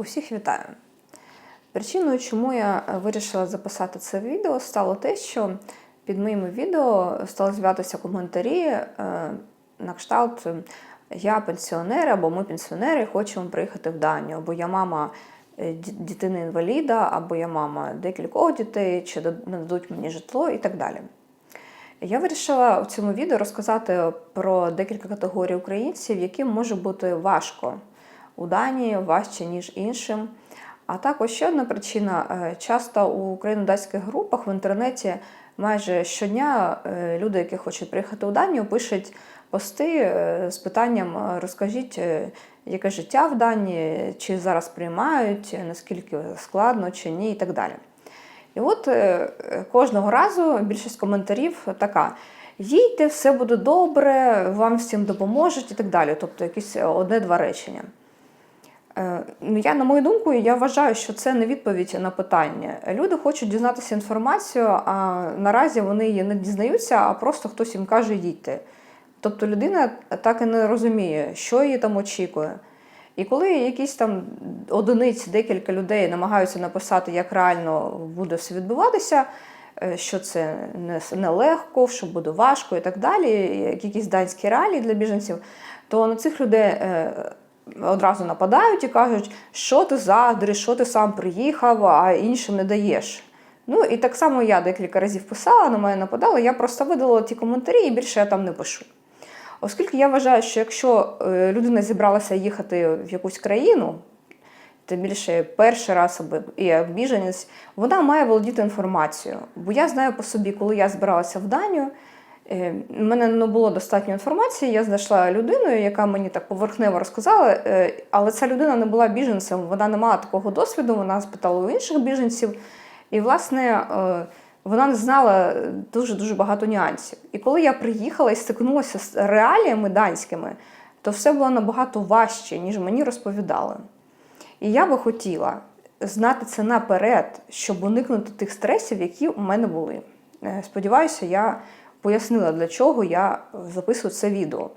Усіх вітаю! Причиною, чому я вирішила записати це відео, стало те, що під моїми відео стали з'являтися коментарі е, на кшталт Я пенсіонер або ми пенсіонери хочемо приїхати в Данію, або я мама е, ді- дитини-інваліда, або я мама декількох дітей, чи нададуть мені житло і так далі. Я вирішила в цьому відео розказати про декілька категорій українців, яким може бути важко у Данії, важче, ніж іншим. А також ще одна причина: е, часто у україно-датських групах в інтернеті майже щодня е, люди, які хочуть приїхати у Данію, пишуть пости е, з питанням: розкажіть, яке життя в Данії, чи зараз приймають, наскільки складно чи ні, і так далі. І от кожного разу більшість коментарів така: їдьте, все буде добре, вам всім допоможуть і так далі. Тобто якісь одне-два речення. Е, ну, Я, на мою думку, я вважаю, що це не відповідь на питання. Люди хочуть дізнатися інформацію, а наразі вони її не дізнаються, а просто хтось їм каже, їдьте. Тобто людина так і не розуміє, що її там очікує. І коли якісь там одиниці, декілька людей намагаються написати, як реально буде все відбуватися, е, що це не- нелегко, що буде важко і так далі, якісь данські реалії для біженців, то на цих людей е, одразу нападають і кажуть, що ти заздриш, що ти сам приїхав, а іншим не даєш. Ну і так само я декілька разів писала, на мене нападали, я просто видалила ті коментарі і більше я там не пишу. Оскільки я вважаю, що якщо е, людина зібралася їхати в якусь країну, тим більше перший раз і біженець, вона має володіти інформацією. Бо я знаю по собі, коли я збиралася в Данію, е, в мене не було достатньо інформації. Я знайшла людину, яка мені так поверхнево розказала, е, але ця людина не була біженцем, вона не мала такого досвіду, вона спитала у інших біженців. І, власне, е, вона не знала дуже-дуже багато нюансів. І коли я приїхала і стикнулася з реаліями данськими, то все було набагато важче, ніж мені розповідали. І я би хотіла знати це наперед, щоб уникнути тих стресів, які у мене були. Е, Сподіваюся, я пояснила, для чого я записую це відео.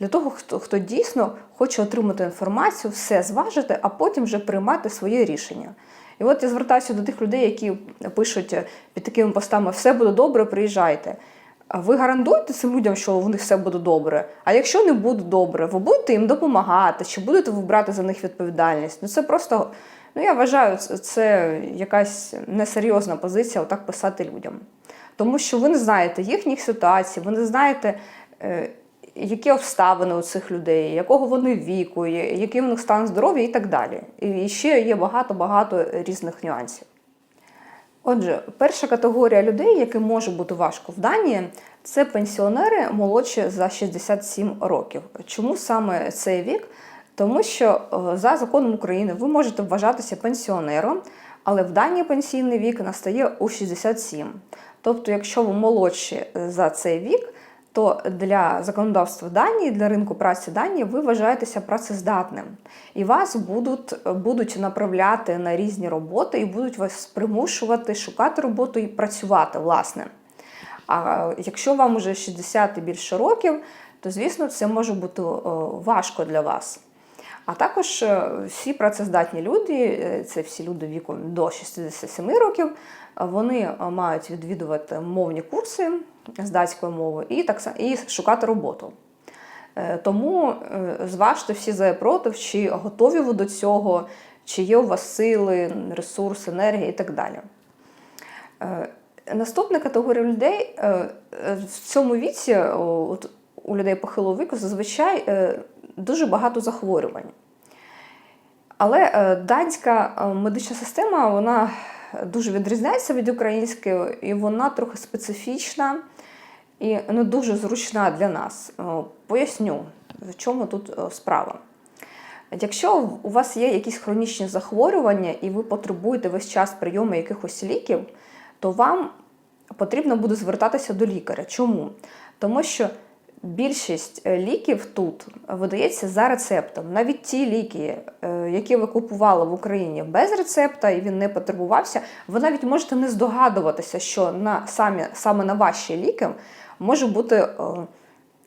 Для того, хто, хто дійсно хоче отримати інформацію, все зважити, а потім вже приймати своє рішення. І от я звертаюся до тих людей, які пишуть під такими постами все буде добре, приїжджайте. Ви гарантуєте цим людям, що у них все буде добре. А якщо не буде добре, ви будете їм допомагати, чи будете ви брати за них відповідальність? Ну це просто, ну я вважаю, це якась несерйозна позиція отак писати людям. Тому що ви не знаєте їхніх ситуацій, ви не знаєте, е, які обставини у цих людей, якого вони віку, який у них стан здоров'я і так далі. І ще є багато-багато різних нюансів. Отже, перша категорія людей, яким може бути важко в Данії, це пенсіонери молодші за 67 років. Чому саме цей вік? Тому що е, за законом України ви можете вважатися пенсіонером, але в Данії пенсійний вік настає у 67. Тобто, якщо ви молодші е, за цей вік, то для законодавства Данії, для ринку праці Данії, ви вважаєтеся працездатним. І вас будуть, будуть направляти на різні роботи і будуть вас примушувати шукати роботу і працювати, власне. А якщо вам уже 60 і більше років, то звісно це може бути важко для вас. А також е, всі працездатні люди, е, це всі люди віком до 67 років, вони е, мають відвідувати мовні курси з датської мови і так і шукати роботу. Тому зважте всі за проти, чи готові ви до цього, чи є у вас сили, ресурс, енергія і так далі. Наступна категорія людей в цьому віці, у людей похилого віку, зазвичай е, дуже багато захворювань. Але е, данська е, медична система вона дуже відрізняється від української, і вона трохи специфічна і не дуже зручна для нас. Поясню, в чому тут справа. Якщо у вас є якісь хронічні захворювання і ви потребуєте весь час прийому якихось ліків, то вам потрібно буде звертатися до лікаря. Чому? Тому що більшість е, ліків тут видається за рецептом. Навіть ті ліки, е, які ви купували в Україні без рецепта і він не потребувався, ви навіть можете не здогадуватися, що на самі, саме на ваші ліки може бути е,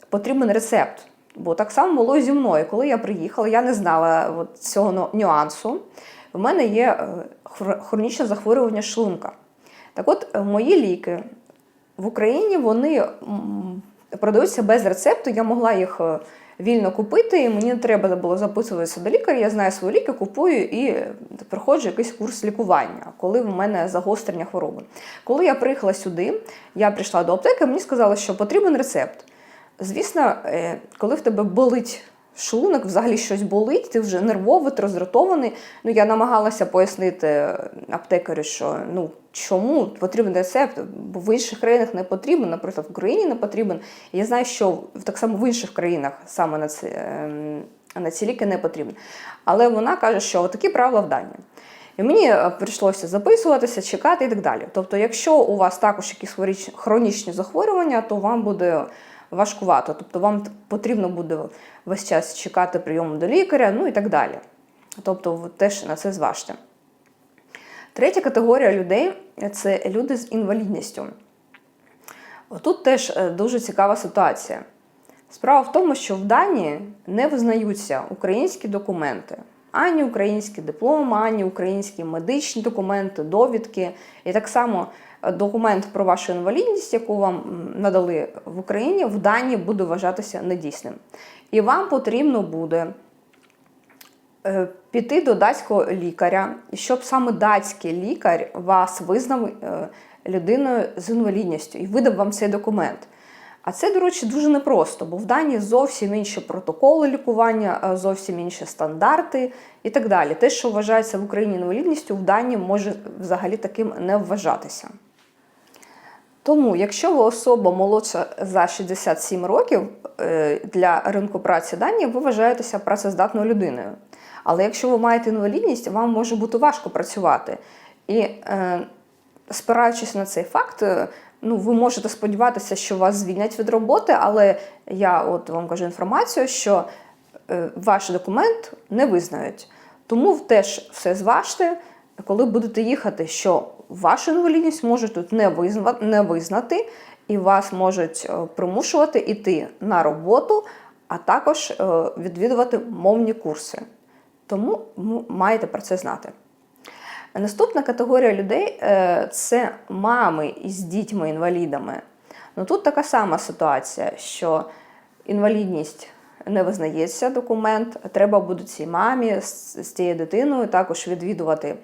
потрібен рецепт. Бо так само було зі мною. Коли я приїхала, я не знала от цього нюансу. в мене є хронічне захворювання шлунка. Так от, мої ліки в Україні вони продаються без рецепту. Я могла їх е, вільно купити, і мені не треба було записуватися до лікаря. Я знаю свої ліки, купую і е, проходжу якийсь курс лікування, коли в мене загострення хвороби. Коли я приїхала сюди, я прийшла до аптеки, мені сказали, що потрібен рецепт. Звісно, е, коли в тебе болить шлунок, взагалі щось болить, ти вже нервовий, роздратований. Ну, я намагалася пояснити аптекарю, що ну чому потрібен рецепт, бо в інших країнах не потрібен, наприклад, в Україні не потрібен. Я знаю, що так само в інших країнах саме на ці, ем, на ці ліки не потрібен. Але вона каже, що такі правила в Данії. І мені е, прийшлося записуватися, чекати і так далі. Тобто, якщо у вас також якісь хронічні захворювання, то вам буде важкувато. Тобто вам потрібно буде весь час чекати прийому до лікаря, ну і так далі. Тобто, теж на це зважте. Третя категорія людей це люди з інвалідністю. Тут теж е, дуже цікава ситуація. Справа в тому, що в Данії не визнаються українські документи, ані українські дипломи, ані українські медичні документи, довідки. І так само документ про вашу інвалідність, яку вам надали в Україні, в Данії буде вважатися недійсним. І вам потрібно буде е, піти до датського лікаря, щоб саме датський лікар вас визнав е, людиною з інвалідністю і видав вам цей документ. А це, до речі, дуже непросто, бо в Данії зовсім інші протоколи лікування, е, зовсім інші стандарти і так далі. Те, що вважається в Україні інвалідністю, в Данії може взагалі таким не вважатися. Тому, якщо ви особа молодша за 67 років е, для ринку праці Данії, ви вважаєтеся працездатною людиною. Але якщо ви маєте інвалідність, вам може бути важко працювати. І е, спираючись на цей факт, е, ну, ви можете сподіватися, що вас звільнять від роботи, але я от вам кажу інформацію, що е, ваш документ не визнають. Тому теж все зважте, коли будете їхати, що вашу інвалідність можуть тут не визнати, не визнати і вас можуть е, примушувати йти на роботу, а також е, відвідувати мовні курси. Тому маєте про це знати. Наступна категорія людей е, це мами із дітьми-інвалідами. Ну тут така сама ситуація, що інвалідність не визнається документ, треба буде цій мамі з цією дитиною також відвідувати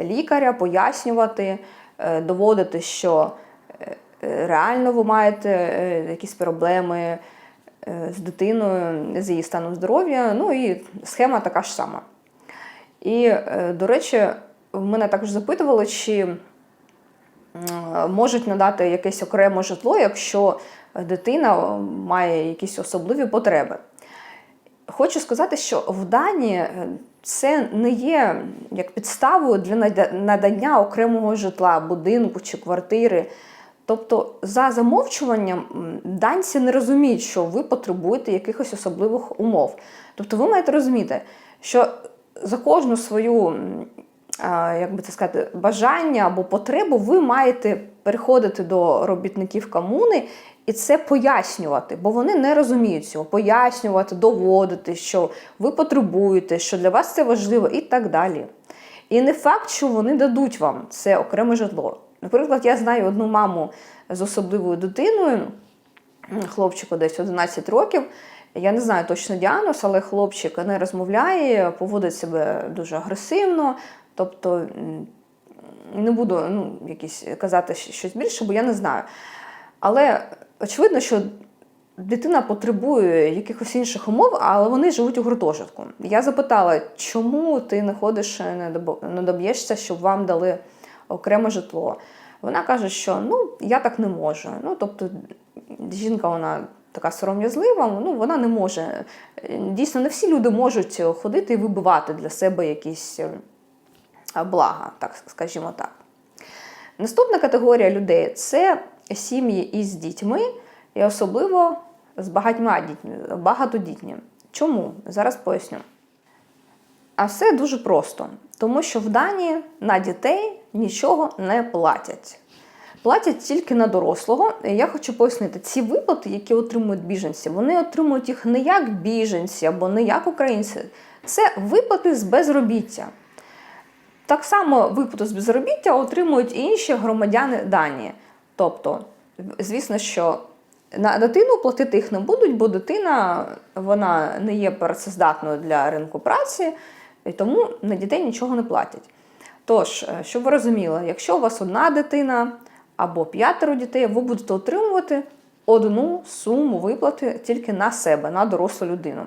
лікаря, пояснювати, е, доводити, що е, реально ви маєте е, якісь проблеми з дитиною, з її станом здоров'я. Ну і схема така ж сама. І, до речі, в мене також запитували, чи можуть надати якесь окреме житло, якщо дитина має якісь особливі потреби. Хочу сказати, що в Данії е, це не є як підставою для надання окремого житла, будинку чи квартири. Тобто, за замовчуванням данці не розуміють, що ви потребуєте якихось особливих умов. Тобто, ви маєте розуміти, що за кожну свою як би це сказати, бажання або потребу ви маєте переходити до робітників комуни і це пояснювати, бо вони не розуміють цього. Пояснювати, доводити, що ви потребуєте, що для вас це важливо, і так далі. І не факт, що вони дадуть вам це окреме житло. Наприклад, я знаю одну маму з особливою дитиною, хлопчику десь 11 років. Я не знаю точно діагноз, але хлопчик не розмовляє, поводить себе дуже агресивно. Тобто не буду ну, якісь казати щось більше, бо я не знаю. Але очевидно, що дитина потребує якихось інших умов, але вони живуть у гуртожитку. Я запитала, чому ти не ходиш, не доб'єшся, щоб вам дали окреме житло. Вона каже, що ну я так не можу. Ну тобто, жінка вона така сором'язлива, ну вона не може. Дійсно, не всі люди можуть ходити і вибивати для себе якісь е, блага, так скажімо так. Наступна категорія людей це сім'ї із дітьми, і особливо з багатьма дітьми, багатодітні. Чому? Зараз поясню. А все дуже просто, тому що в Данії на дітей нічого не платять. Платять тільки на дорослого. Я хочу пояснити, ці виплати, які отримують біженці, вони отримують їх не як біженці або не як українці. Це виплати з безробіття. Так само виплату з безробіття отримують і інші громадяни Данії. Тобто, звісно, що на дитину платити їх не будуть, бо дитина вона не є працездатною для ринку праці, і тому на дітей нічого не платять. Тож, е, щоб ви розуміли, якщо у вас одна дитина або п'ятеро дітей, ви будете отримувати одну суму виплати тільки на себе, на дорослу людину.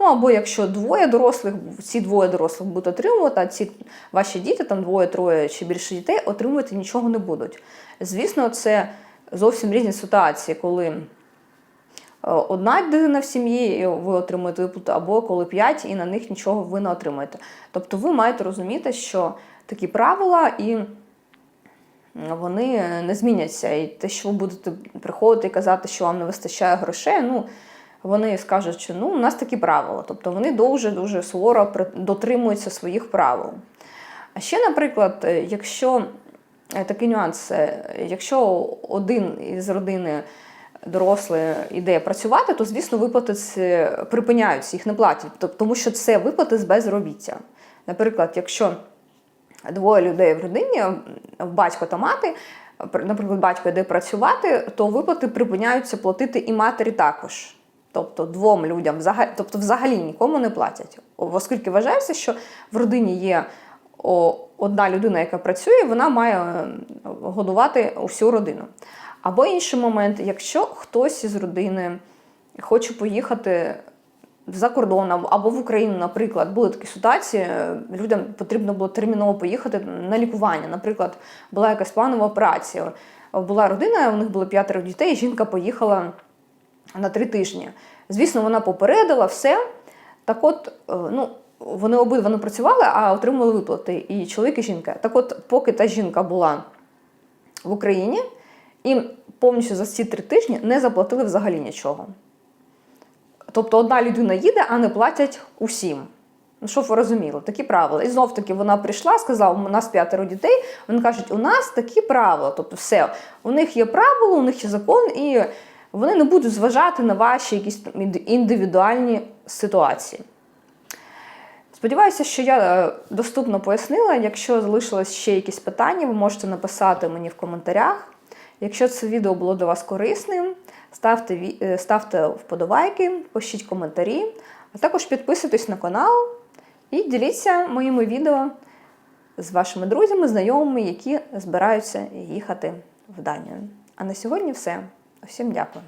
Ну або якщо двоє дорослих, ці двоє дорослих будуть отримувати, а ці ваші діти, там двоє, троє чи більше дітей, отримувати нічого не будуть. Звісно, це зовсім різні ситуації, коли е, одна дитина в сім'ї, і ви отримуєте виплату, або коли п'ять, і на них нічого ви не отримаєте. Тобто ви маєте розуміти, що такі правила і вони не зміняться. І те, що ви будете приходити і казати, що вам не вистачає грошей, ну вони скажуть, що ну, у нас такі правила. Тобто вони дуже-дуже суворо дотримуються своїх правил. А ще, наприклад, е, якщо е, такий нюанс, е, якщо один із родини дорослий іде працювати, то, звісно, виплати припиняються, їх не платять, тому що це виплати з безробіття. Наприклад, якщо двоє людей в родині, батько та мати, наприклад, батько йде працювати, то виплати припиняються платити і матері також. Тобто двом людям взагалі, тобто взагалі нікому не платять. Оскільки вважається, що в родині є одна людина, яка працює, вона має е, годувати усю родину. Або інший момент, якщо хтось із родини хоче поїхати за кордон або- або в Україну, наприклад, були такі ситуації, е, людям потрібно було терміново поїхати на лікування. Наприклад, була якась планова операція. Була родина, у них було п'ятеро дітей, і жінка поїхала на три тижні. Звісно, вона попередила все. Так от, е, ну, вони обидва не працювали, а отримували виплати і чоловік, і жінка. Так от, поки та жінка була в Україні, їм повністю за ці три тижні не заплатили взагалі нічого. Тобто одна людина їде, а не платять усім. Ну, щоб ви розуміли, такі правила. І знов таки вона прийшла, сказала, у нас п'ятеро дітей. Вони кажуть, у нас такі правила. Тобто, все, у них є правила, у них є закон, і вони не будуть зважати на ваші якісь індивідуальні ситуації. Сподіваюся, що я е, доступно пояснила. Якщо залишилось ще якісь питання, ви можете написати мені в коментарях. Якщо це відео було для вас корисним, ставте, е, ставте вподобайки, пишіть коментарі, а також підписуйтесь на канал і діліться моїми відео з вашими друзями, знайомими, які збираються їхати в Данію. А на сьогодні все. Всім дякую.